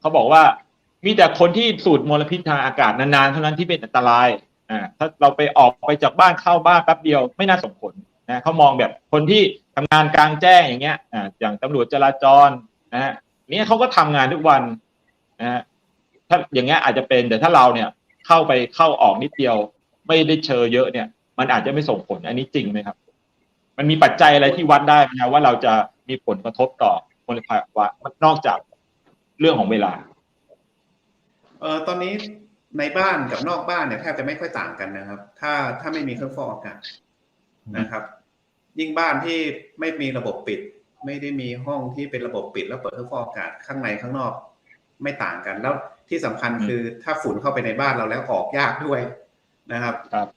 เขาบอกว่ามีแต่คนที่สูดมลพิษทางอากาศนานๆเท่านั้นที่เป็นอันตรายอ่าถ้าเราไปออกไปจากบ้านเข้าบ้านแป๊บเดียวไม่น่าส่งผลนะเขามองแบบคนที่ทำงานกลางแจ้งอย่างเงี้ยอ่าอย่างตำรวจจราจรนะฮะเนี่ยเขาก็ทำงานทุกวันนะฮะถ้าอย่างเงี้ยอาจจะเป็นแต่ถ้าเราเนี่ยเข้าไปเข้าออกนิดเดียว ไม่ได้เชอเยอะเนี่ย มันอาจจะไม่ส่งผลอันนี้จริงไหมครับ มันมีปัจจัยอะไรที่วัดได้ไหมว่าเราจะมีผลกระทบต่อมลภาวะนอกจาก เรื่องของเวลา เออตอนนี้ในบ้านกับนอกบ้านเนี่ยแทบจะไม่ค่อยต่างกันนะครับ ถ้าถ้าไม่มีเครื่องฟอกอากาศนะครับ ยิ่งบ้านที่ไม่มีระบบปิด ไม่ได้มีห้องที่เป็นระบบปิด แล้วเปิดเครื่องฟอกอากาศข้างในข้างนอก ไม่ต่างกันแล้วที่สำคัญคือถ้าฝุ่นเข้าไปในบ้านเราแล้วออกยากด้วยนะครับครับ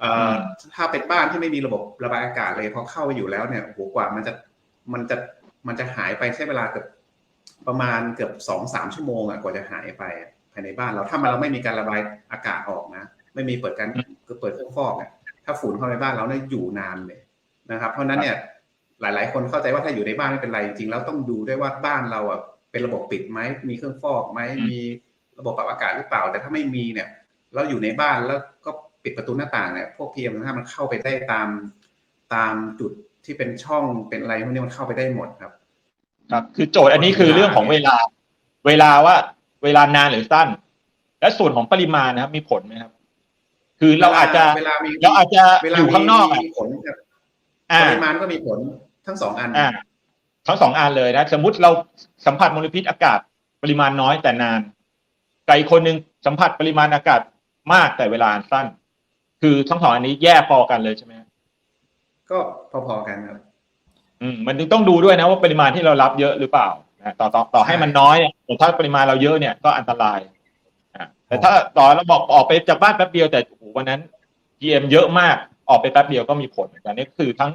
เอ่อถ้าเป็นบ้านที่ไม่มีระบบระบายอากาศเลยพอเข้าไปอยู่แล้วเนี่ยโอ้โหกว่ามันจะมันจะมันจะหายไปใช้เวลาเกือบ ประมาณเกือบสองสามชั่วโมงอะกว่าจะหายไปอะภายในบ้านเราถ้ามันเราไม่มีการระบายอากาศออกนะ ไม่มีเปิดการเปิดเครื่องฟอกเนี่ยถ้าฝุ่นเข้าในบ้านเราเนี่ยอยู่นานเลยนะครับ เพราะฉะนั้นเนี่ยหลาย ๆ คนเข้าใจว่าถ้าอยู่ในบ้านไม่เป็นไรจริงๆแล้วต้องดูด้วยว่าบ้านเราอะเป็นระบบปิดไหมมีเครื่องฟอกไหมมีระบบปรับอากาศหรือเปล่า แต่ถ้าไม่มีเนี่ย เราอยู่ในบ้านแล้วก็ปิดประตูหน้าต่างเนี่ยพวกพีเอ็มถ้ามันเข้าไปได้ตาม ตามจุดที่เป็นช่องเป็นอะไรพวกนี้มันเข้าไปได้หมดครับ ครับ คือโจทย์อันนี้คือเรื่องของเวลา เวลาว่า เวลานานหรือสั้น และส่วนของปริมาณนะครับ มีผลไหมครับ คือเราอาจจะเวลามีเราอาจจะเวลาอยู่ข้างนอกอะมีผลครับอ่าปริมาณก็มีผลทั้งสองอันอ่าทั้งสองอันเลยนะสมมุติเราสัมผัสมลพิษอากาศปริมาณน้อยแต่นานไกลคนหนึ่งสัมผัสปริมาณอากาศมากแต่เวลาสั้น คือทั้งสองอันนี้แย่พอกันเลยใช่ไหมก็พอๆกันครับอื มมันถึงต้องดูด้วยนะว่าปริมาณที่เรารับเยอะหรือเปล่านะต่อต่อต่อให้มันน้อยเนี่ยแต่ถ้าปริมาณเราเยอะเนี่ยก็อันตรายอ่าแต่ถ้าต่อเราบอกออกไปจากบ้านแป๊บเดียวแต่โอ้โหวันนั้น PM เยอะมากออกไปแป๊บเดียวก็มีผลเหมือนกันนี่คือทั้ง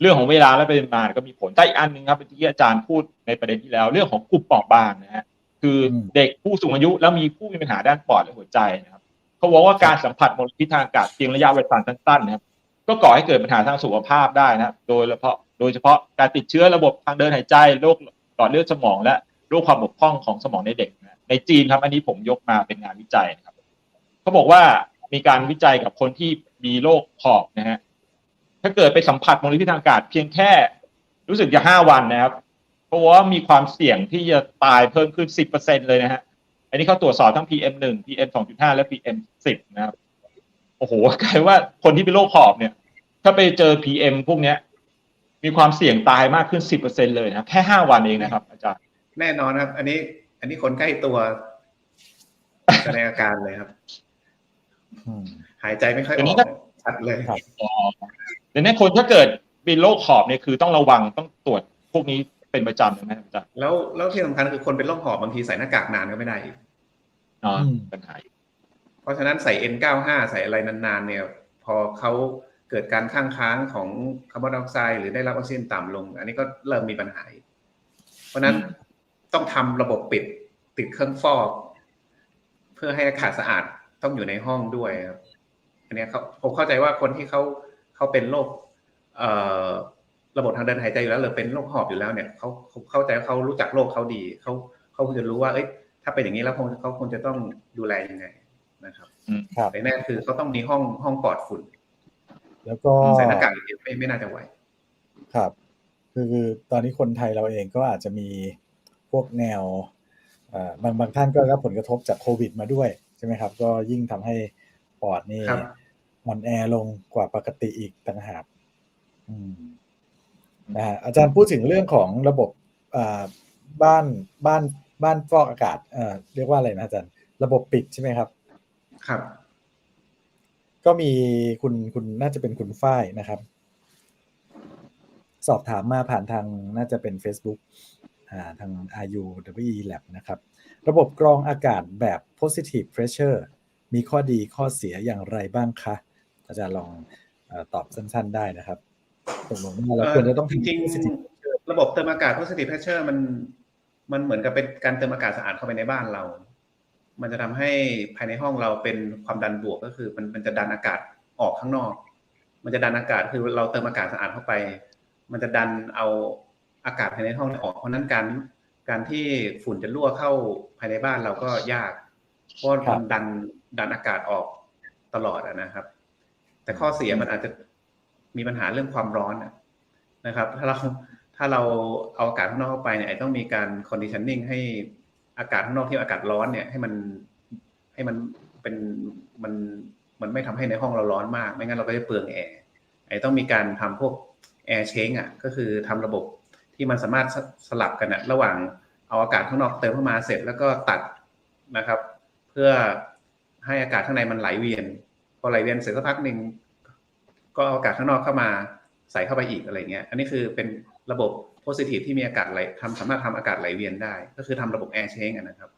เรื่องของเวลาและปริมาณก็มีผลแต่อีกอันหนึ่งครับที่อาจารย์พูดในประเด็นที่แล้ว เรื่องของกลุ่มเปราะบางนะฮะคืออมเด็กผู้สูงอายุแล้วมีผู้มีปัญหาด้านปอดและหัวใจนะครับเขาบอกว่าการสัมผัสมลพิษทางอากาศเพียงระยะเวลาสั้นๆนะครับ ก็ก่อให้เกิดปัญหาทางสุขภาพได้นะครับโดยเฉพาะโดยเฉพาะการติดเชื้อระบบทางเดินหายใจโรคหลอดเลือดสมอง และโรคความบกพร่องของสมองในเด็กนะในจีนครับ อันนี้ผมยกมาเป็นงานวิจัยนะครับเขาบอกว่ามีการวิจัยกับคนที่มีโรคหอบนะฮะถ้าเกิดไปสัมผัสมลพิษทางอากาศเพียงแค่ รู้สึกจะห้าวันนะครับเพราะว่ามีความเสี่ยงที่จะตายเพิ่มขึ้นสิบเปอร์เซ็นเลยนะฮะอันนี้เขาตรวจสอบทั้ง PM หนึ่ง PM สองจุดห้าและ PM สิบนะครับ โอ้โหกลายว่าคนที่เป็นโรคหอบเนี่ย ถ้าไปเจอ PM พวกเนี้ย มีความเสี่ยงตายมากขึ้นสิบเปอร์เซ็นเลยนะครับแค่ห้าวันเองนะครับ อาจารย์ แน่นอนครับ อันนี้ อันนี้คนใกล้ตัวแสดงอาการเลยครับอืมหายใจไม่ค่อยอเดี๋ยวนี้อกถ้าชัดเลยครับดังนั้นคนถ้าเกิดเป็นโรคหอบเนี่ยคือต้องระวังต้องตรวจพวกนี้เป็นประจำนะครับอาจารย์แล้วแล้วที่สำคัญคือคนเป็นโรคหอบบางทีใส่หน้ากากนานก็ไม่ได้อีกอ๋ออมปัญหา เพราะฉะนั้นใส่ N95 ใส่อะไรนานๆเนี่ยพอเขาเกิดการข้างค้างของคาร์บอนไดออกไซด์หรือได้รับออกซิเจนต่ำลง อันนี้ก็เริ่มมีปัญหา เพราะนั้นต้องทำระบบปิดติดเครื่องฟอก เพื่อให้อากาศสะอาดต้องอยู่ในห้องด้วยครับอันนี้เขาผมเข้าใจว่าคนที่เขาเขาเป็นโรคเอ่อระบบทางเดินหายใจอยู่แล้วหรือเป็นโรคหอบอยู่แล้วเนี่ยเขาเข้าใจเขารู้จักโรคเขาดีเขาเขาคงจะรู้ว่า เอ้ยถ้าเป็นอย่างนี้แล้วคงเขาคงจะต้องดูแลยังไง นะครับครับแต่แน่คือเขาต้องมีห้องห้องปลอดฝุ่น แล้วก็ใส่หน้ากากอย่างเดียวไม่ไม่น่าจะไหวครับคือคือตอนนี้คนไทยเราเองก็อาจจะมีพวกแนวเอ่อบางบางท่านก็รับผลกระทบจากโควิดมาด้วยใช่ไหมครับ ก็ยิ่งทำให้ปอดนี่ครับอ่อนแอลงกว่าปกติอีกต่างหากอืมนะฮะอาจารย์พูดถึงเรื่องของระบบอ่าบ้านบ้านบ้านฟอกอากาศเอ่อเรียกว่าอะไรนะอาจารย์ ระบบปิดใช่ไหมครับ ครับ ก็มีคุณคุณน่าจะเป็นคุณฝ้ายนะครับ สอบถามมาผ่านทางน่าจะเป็น Facebook อ่าทาง RUWE Lab นะครับ ระบบกรองอากาศแบบ positive pressure มีข้อดีข้อเสียอย่างไรบ้างคะ อาจารย์ลองเออตอบสั้นๆได้นะครับตกลงว่าเราควรจะต้องจริงทำ positive ๆระบบเติมอากาศ positive pressure มันมันเหมือนกับเป็นการเติมอากาศสะอาดเข้าไปในบ้านเรา มันจะทำให้ภายในห้องเราเป็นความดันบวกก็คือ มันมันจะดันอากาศออกข้างนอก มันจะดันอากาศคือเราเติมอากาศสะอาดเข้าไป มันจะดันเอาอากาศภายในห้องออกเพราะฉะนั้นการการที่ฝุ่นจะรั่วเข้าภายในบ้านเราก็ยาก เพราะครัมับนดันดันอากาศออกตลอดอะนะครับ แต่ข้อเสียมันอาจจะมีปัญหาเรื่องความร้อนอะนะครับ ถ้าเราถ้าเราเอาอากาศข้างนอกเข้าไปเนี่ยอาจต้องมีการ conditioning ให้ อากาศข้างนอกที่อากาศร้อนเนี่ยให้มันให้มันเป็นมันมันไม่ทำให้ในห้องเราร้อนมาก ไม่งั้นเราก็จะเปลืองแอร์ไอ้ต้องมีการทำพวกแอร์เชงอะก็คือทำระบบที่มันสามารถสสลับกันอะระหว่างเอาอากาศข้างนอกเติมเข้ามาเสร็จแล้วก็ตัดนะครับ เพื่อให้อากาศข้างในมันไหลเวียน พอไหลเวียนเสร็จสักพักหนึ่งก็เอาอากาศข้างนอกเข้ามาใส่เข้าไปอีกอะไรเงี้ย อันนี้คือเป็น ระบบโพซิทีฟที่มีอากาศไหลทำสามารถทำอากาศไหลเวียนได้ ก็คือทำระบบแอร์เชงนะครับ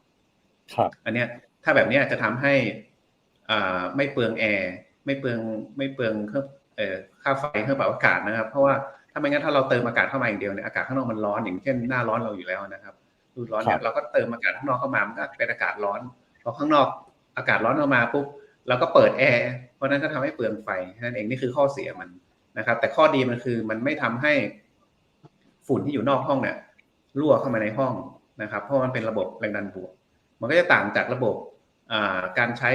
ครับ อันเนี้ยถ้าแบบเนี้ยจะทำให้อ่าไม่เปลืองแอร์ไม่เปลืองไม่เปลืองเครื่องเอ่อค่าไฟเครื่องปรับอากาศนะครับ เพราะว่าถ้าไม่งั้นถ้าเราเติมอากาศเข้ามาอย่างเดียวเนี่ยอากาศข้างนอกมันร้อนอย่างเช่นหน้าร้อนเราอยู่แล้วนะครับฤดูร้อนเนี่ครัยบเราก็เติมอากาศข้างนอกเข้ามามันก็เป็นอากาศร้อนพอข้างนอกอากาศร้อนเข้ามาปุ๊บเราก็เปิดแอร์เพราะฉะนั้นก็ทำให้เปลืองไฟแค่นั่นเองนี่คือข้อเสียมันนะครับ แต่ข้อดีมันคือมันไม่ทำให้ ฝุ่นที่อยู่นอกห้องเนี่ยรั่วเข้ามาในห้องนะครับ เพราะมันเป็นระบบแรงดันบวก มันก็จะต่างจากระบบการใช้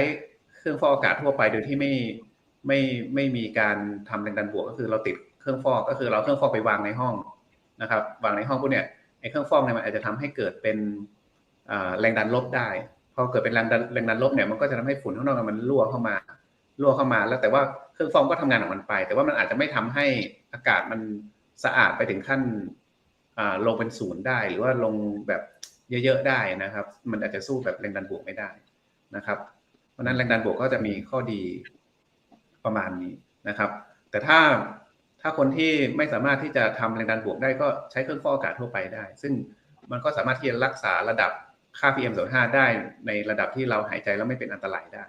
เครื่องฟอกอากาศทั่วไปโดยที่ไม่ไม่ไม่มีการทำแรงดันบวก ก็คือเราติดเครื่องฟอกก็คือเราเครื่องฟอกไปวางในห้องนะครับวางในห้องพวกเนี้ยไอ้เครื่องฟอกเนี่ยมันอาจจะทำให้เกิดเป็นแรงดันลบได้พอเกิดเป็นแรงดันแรงดันลบเนี่ยมันก็จะทำให้ฝุ่นข้างนอกมันรั่วเข้ามารั่วเข้ามา แล้วแต่ว่าเครื่องฟอกก็ทำงานของมันไป แต่ว่ามันอาจจะไม่ทำให้อากาศมัน สะอาดไปถึงขั้นลงเป็นศูนย์ได้ หรือว่าลงแบบเยอะๆได้นะครับ มันอาจจะสู้แบบแรงดันบวกไม่ได้นะครับ เพราะนั้นแรงดันบวกก็จะมีข้อดีประมาณนี้นะครับ แต่ถ้าถ้าคนที่ไม่สามารถที่จะทำแรงดันบวกได้ก็ใช้เครื่องฟอกอากาศทั่วไปได้ ซึ่งมันก็สามารถที่จะรักษาระดับค่า PM 2.5 ได้ในระดับที่เราหายใจแล้วไม่เป็นอันตรายได้